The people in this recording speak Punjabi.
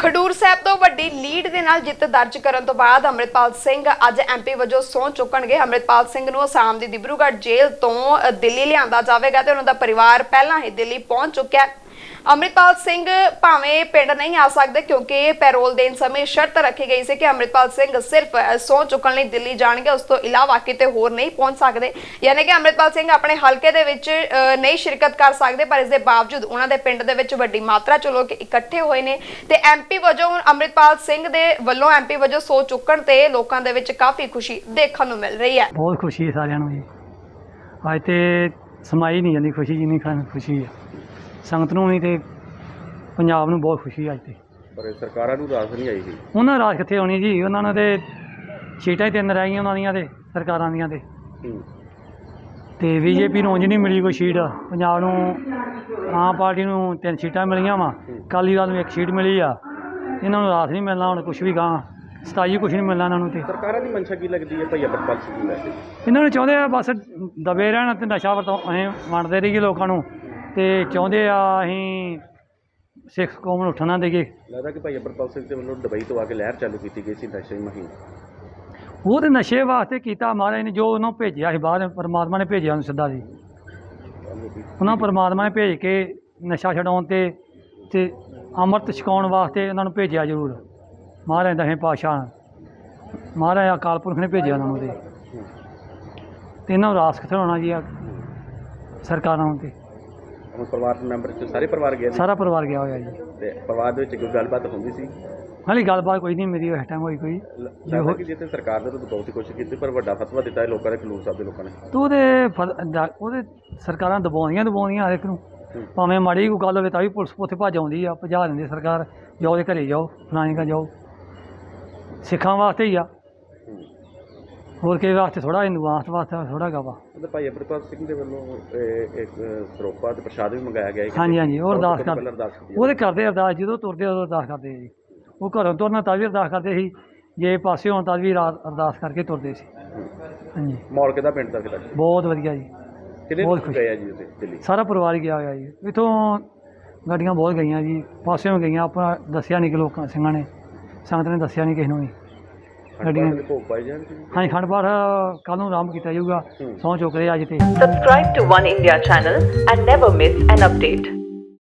ਖਡੂਰ ਸਾਹਿਬ ਤੋਂ ਵੱਡੀ ਲੀਡ ਦੇ ਨਾਲ ਜਿੱਤ ਦਰਜ ਕਰਨ ਤੋਂ ਬਾਅਦ ਅੰਮ੍ਰਿਤਪਾਲ ਸਿੰਘ ਅੱਜ ਐਮਪੀ ਵਜੋਂ ਸਹੁੰ ਚੁੱਕਣਗੇ। ਅੰਮ੍ਰਿਤਪਾਲ ਸਿੰਘ ਨੂੰ ਅਸਾਮ ਦੀ ਡਿਬਰੂਗੜ੍ਹ ਜੇਲ੍ਹ ਤੋਂ ਦਿੱਲੀ ਲਿਆਂਦਾ ਜਾਵੇਗਾ ਤੇ ਉਹਨਾਂ ਦਾ ਪਰਿਵਾਰ ਪਹਿਲਾਂ ਹੀ ਦਿੱਲੀ ਪਹੁੰਚ ਚੁੱਕਿਆ ਹੈ। ਅੰਮ੍ਰਿਤਪਾਲ ਸਿੰਘ ਭਾਵੇਂ ਪਿੰਡ ਨਹੀਂ ਆ ਸਕਦੇ ਕਿਉਂਕਿ ਪੈਰੋਲ ਦੇਣ ਸਮੇਂ ਸ਼ਰਤ ਰੱਖੀ ਗਈ ਸੀ ਕਿ ਅੰਮ੍ਰਿਤਪਾਲ ਸਿੰਘ ਸਿਰਫ ਅ, ਸਹੁੰ ਚੁੱਕਣ ਲਈ ਦਿੱਲੀ ਜਾਣਗੇ ਉਸ ਤੋਂ ਇਲਾਵਾ ਕਿਤੇ ਹੋਰ ਨਹੀਂ ਪਹੁੰਚ ਸਕਦੇ। ਯਾਨੀ ਕਿ ਅੰਮ੍ਰਿਤਪਾਲ ਸਿੰਘ ਆਪਣੇ ਹਲਕੇ ਦੇ ਵਿੱਚ ਨਹੀਂ ਸ਼ਿਰਕਤ ਕਰ ਸਕਦੇ ਪਰ ਇਸ ਦੇ ਬਾਵਜੂਦ ਉਹਨਾਂ ਦੇ ਪਿੰਡ ਦੇ ਵਿੱਚ ਵੱਡੀ ਮਾਤਰਾ ਚ ਲੋਕ ਇਕੱਠੇ ਹੋਏ ਨੇ ਤੇ ਐਮਪੀ ਵਜੋਂ ਹੁਣ ਅੰਮ੍ਰਿਤਪਾਲ ਸਿੰਘ ਦੇ ਵੱਲੋਂ ਐਮਪੀ ਵਜੋਂ ਸਹੁੰ ਚੁੱਕਣ ਤੇ ਲੋਕਾਂ ਦੇ ਵਿੱਚ ਕਾਫੀ ਖੁਸ਼ੀ ਦੇਖਣ ਨੂੰ ਮਿਲ ਰਹੀ ਹੈ। ਬਹੁਤ ਖੁਸ਼ੀ ਹੈ ਸਾਰਿਆਂ ਨੂੰ ਜੀ। ਅੱਜ ਤੇ ਸਮਾਈ ਨਹੀਂ ਜਾਂਦੀ ਖੁਸ਼ੀ ਜਿੰਨੀ ਖਾਨ ਖੁਸ਼ੀ ਹੈ। ਸੰਗਤ ਨੂੰ ਵੀ ਤੇ ਪੰਜਾਬ ਨੂੰ ਬਹੁਤ ਖੁਸ਼ੀ ਅੱਜ ਤੇ। ਪਰ ਸਰਕਾਰਾਂ ਨੂੰ ਰਾਸ ਨਹੀਂ ਆਈ ਸੀ? ਉਹਨਾਂ ਰਾਜ ਕਿੱਥੇ ਆਉਣੀ ਜੀ? ਉਹਨਾਂ ਨੇ ਤੇ ਸੀਟਾਂ ਹੀ ਤਿੰਨ ਰਹਿ ਗਈਆਂ ਉਹਨਾਂ ਦੀਆਂ ਤੇ ਸਰਕਾਰਾਂ ਦੀਆਂ ਤੇ। ਤੇ ਬੀਜੇਪੀ ਨੂੰ ਉਂਝ ਨਹੀਂ ਮਿਲੀ ਕੋਈ ਸੀਟ। ਪੰਜਾਬ ਨੂੰ ਆਮ ਪਾਰਟੀ ਨੂੰ ਤਿੰਨ ਸੀਟਾਂ ਮਿਲੀਆਂ ਵਾ। ਅਕਾਲੀ ਦਲ ਨੂੰ ਇੱਕ ਸੀਟ ਮਿਲੀ ਆ। ਇਹਨਾਂ ਨੂੰ ਰਾਸ ਨਹੀਂ ਮਿਲਣਾ ਹੁਣ ਕੁਝ ਵੀ ਗਾਂ ਸਤਾਈ ਕੁਝ ਨਹੀਂ ਮਿਲਣਾ ਇਹਨਾਂ ਨੂੰ ਤੇ। ਸਰਕਾਰਾਂ ਦੀ ਮਨਸ਼ਾ ਕੀ ਲੱਗਦੀ ਹੈ ਭਾਈ ਅਮਰਪਾਲ ਸਿੰਘ ਨੂੰ ਲੈ ਕੇ ਇਹਨਾਂ ਨੂੰ ਚਾਹੁੰਦੇ ਆ ਬਸ ਦਬੇ ਰਹਿਣ ਤੇ ਨਸ਼ਾ ਵਰਤੋਂ ਅਸੀਂ ਵੰਡਦੇ ਰਹੀਏ ਲੋਕਾਂ ਨੂੰ। ਤੇ ਚਾਹੁੰਦੇ ਆ ਅਸੀਂ ਸਿੱਖ ਕੌਮ ਨੂੰ ਉੱਠਣਾ ਦੇਈਏ। ਲੱਗਦਾ ਕਿ ਭਾਈ ਅਮਰਪਾਲ ਸਿੰਘ ਦੇ ਵੱਲੋਂ ਦੁਬਈ ਤੋਂ ਆ ਕੇ ਲਹਿਰ ਚਾਲੂ ਕੀਤੀ ਗਈ ਸੀ ਨਸ਼ੇ ਦੀ ਮੁਹਿੰਮ। ਉਹ ਤੇ ਨਸ਼ੇ ਵਾਸਤੇ ਕੀਤਾ ਮਹਾਰਾਜ ਨੇ ਜੋ ਉਹਨੂੰ ਭੇਜਿਆ ਸੀ ਬਾਹਰ ਪਰਮਾਤਮਾ ਨੇ ਭੇਜਿਆ ਉਹਨੂੰ ਸਿੱਧਾ ਜੀ। ਉਹਨਾਂ ਪਰਮਾਤਮਾ ਨੇ ਭੇਜ ਕੇ ਨਸ਼ਾ ਛਡਾਉਣ ਤੇ ਤੇ ਅੰਮ੍ਰਿਤ ਛਕਾਉਣ ਵਾਸਤੇ ਉਹਨਾਂ ਨੂੰ ਭੇਜਿਆ ਜ਼ਰੂਰ। ਮਹਾਰਾਜ ਦਸਵੇਂ ਪਾਤਸ਼ਾਹ। ਮਹਾਰਾਜ ਅਕਾਲ ਪੁਰਖ ਨੇ ਭੇਜਿਆ ਉਹਨਾਂ ਨੂੰ ਤੇ। ਤੇ ਇਹਨਾਂ ਨੂੰ ਰਾਸ ਕਿੱਥੇ ਹੋਣਾ ਜੀ ਆ ਸਰਕਾਰਾਂ ਨੂੰ ਤੇ। ਹੁਣ ਪਰਿਵਾਰ ਦੇ ਮੈਂਬਰ ਚ ਸਾਰੇ ਪਰਿਵਾਰ ਨੇ? ਸਾਰਾ ਪਰਿਵਾਰ ਗਿਆ ਹੋਇਆ ਜੀ। ਤੇ ਪਰਿਵਾਰ ਦੇ ਵਿੱਚ ਕੋਈ ਗੱਲਬਾਤ ਹੁੰਦੀ ਸੀ? ਹਾਲੇ ਗੱਲਬਾਤ ਕੋਈ ਨਹੀਂ ਮੇਰੀ ਇਸ ਟਾਈਮ ਹੋਈ ਕੋਈ। ਲੱਗਦਾ ਕਿ ਜਿੱਥੇ ਸਰਕਾਰ ਨੇ ਤਾਂ ਬਹੁਤ ਕੋਸ਼ਿਸ਼ ਕੀਤੀ ਪਰ ਵੱਡਾ ਫਤਵਾ ਦਿੱਤਾ ਹੈ ਲੋਕਾਂ ਨੇ ਖਲੂਰ ਸਾਹਿਬ ਦੇ ਲੋਕਾਂ ਨੇ। ਤੂੰ ਉਹਦੇ ਉਹਦੇ ਸਰਕਾਰਾਂ ਦਬਾਉਂਦੀਆਂ ਦਬਾਉਂਦੀਆਂ ਹਰ ਇੱਕ ਨੂੰ। ਭਾਵੇਂ ਮਾੜੀ ਕੋਈ ਗੱਲ ਹੋਵੇ ਤਾਂ ਵੀ ਪੁਲਿਸ ਉੱਥੇ ਭੱਜ ਆਉਂਦੀ ਆ ਭਜਾ ਦਿੰਦੀ ਸਰਕਾਰ। ਜਾਓ ਦੇ ਘਰੇ ਜਾਓ ਫਲਾਣੇ ਕਾ ਜਾਓ। ਸਿੱਖਾਂ ਵਾਸਤੇ ਹੀ ਆ। ਹੋਰ ਕਿਸੇ ਵਾਸਤੇ ਥੋੜਾ ਹਿੰਦੂਆਂ ਵਾਸਤੇ ਥੋੜਾ ਗਾ ਵਾ। ਉਹਦੇ ਭਾਈ ਅਮਰਪਾਲ ਸਿੰਘ ਦੇ ਵੱਲੋਂ ਇਹ ਇੱਕ ਸਰੋਪਾ ਤੇ ਪ੍ਰਸ਼ਾਦ ਵੀ ਮੰਗਾਇਆ ਗਿਆ ਹੈ ਹਾਂਜੀ ਹਾਂਜੀ ਉਹ ਅਰਦਾਸ ਕਰਦੇ ਉਹਦੇ ਕਰਦੇ ਅਰਦਾਸ ਜਦੋਂ ਤੁਰਦੇ ਉਦੋਂ ਅਰਦਾਸ ਕਰਦੇ ਜੀ। ਉਹ ਘਰੋਂ ਤੁਰਨਾ ਤਾਂ ਵੀ ਅਰਦਾਸ ਕਰਦੇ ਸੀ ਜੇ ਪਾਸੇ ਹੋਣ ਤਾਂ ਵੀ ਰਾਤ ਅਰਦਾਸ ਕਰਕੇ ਤੁਰਦੇ ਸੀ। ਹਾਂਜੀ। ਮਾਹੌਲ ਕਿਹਦਾ ਪਿੰਡ ਦਾ ਕਿਹਦਾ ਬਹੁਤ ਵਧੀਆ ਜੀ। ਕਿੰਨੇ ਬਹੁਤ। ਗਏ ਜੀ ਦਿੱਲੀ? ਸਾਰਾ ਪਰਿਵਾਰ ਹੀ ਗਿਆ ਹੋਇਆ ਜੀ। ਇਥੋਂ ਗੱਡੀਆਂ ਬਹੁਤ ਗਈਆਂ ਜੀ। ਪਾਸਿਓਂ ਗਈਆਂ ਆਪਣਾ ਦੱਸਿਆ ਨਹੀਂ ਕਿ ਲੋਕਾਂ ਸਿੰਘਾਂ ਨੇ। ਸੰਗਤ ਨੇ ਦੱਸਿਆ ਨਹੀਂ ਕਿਸੇ ਨੂੰ ਵੀ। ਦੇ ਭੋਗ ਪਾਏ ਜਾਣ ਜੀ ਹਾਂਜੀ ਖੰਡ ਪਾਠ ਕੱਲ੍ਹ ਨੂੰ ਆਰੰਭ ਕੀਤਾ ਜਾਊਗਾ ਹੂੰ। ਸਹੁੰ ਚੁੱਕਦੇ ਅੱਜ ਤੇ Subscribe to One India channel and never miss an update.